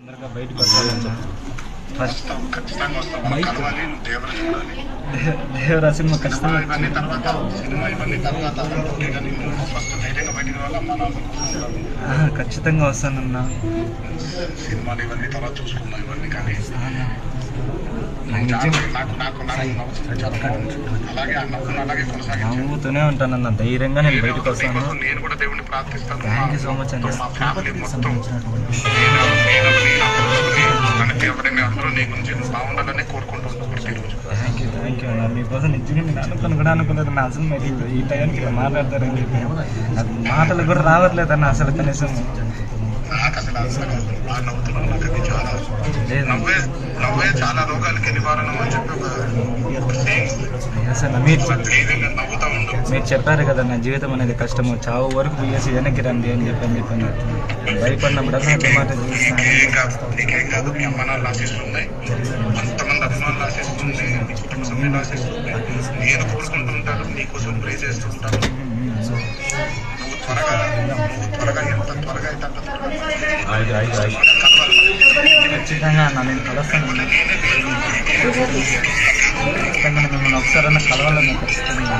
తొందరగా బయటకు వస్తానని చెప్పు ఫస్ట్ దేవర సినిమా ఖచ్చితంగా ఖచ్చితంగా వస్తానన్నా. సినిమాలు ఇవన్నీ తర్వాత చూసుకుందాం ఇవన్నీ కానీ. నవ్వుతూనే ఉంటానన్న ధైర్యంగా నేను బయటకు వస్తాను. నేను కూడా దేవుడిని ప్రార్థిస్తాను. థ్యాంక్ యూ సో మచ్ అండి థ్యాంక్ యూ థ్యాంక్ యూ అన్న మీకోసం నిజంగా నేను అనుకుని కూడా అనుకోలేదు. నా అసలు మీరు ఈ- టైంకి ఇలా మాట్లాడతారని చెప్పి. మాటలు కూడా రావట్లేదు అన్న అసలు కనీసం. నాకు అసలు నాకు అది లేదు నవ్వే నవ్వే చాలా రోగాలకి నివారణ అని చెప్పి నవ్వుతా ఉండు. మీరు చెప్పారు కదా నా జీవితం అనేది కష్టము. చావు వరకు పోయేసి వెనక్కి రండి అని చెప్పని చెప్పాను భయపడినప్పుడల్లా అదే మాట నీకేం కాదు నీకేం కాదు మీ అమ్మ నాన్న ఆశిస్తుంది అంతమంది అభిమానులు ఆశిస్తుంది మీ కుటుంబ సభ్యులు ఆశిస్తుంది నేను కోరుకుంటూ ఉంటాను నీకోసం ప్రే చేస్తూ ఉంటాను. నువ్వు త్వరగా నువ్వు త్వరగా ఎంత త్వరగా అయితే అంత త్వరగా. ఖచ్చితంగా అన్న నేను కలుస్తాను ఖచ్చితంగా మిమ్మల్ని ఒకసారైనా కలవాలని ఖచ్చితంగా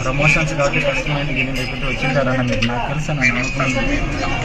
ప్రమోషన్స్ కాబట్టి ఫస్ట్ మైండ్ లేకుంటే వచ్చింటారన్న మీరు నాకు తెలుసు అని అనుకున్నాను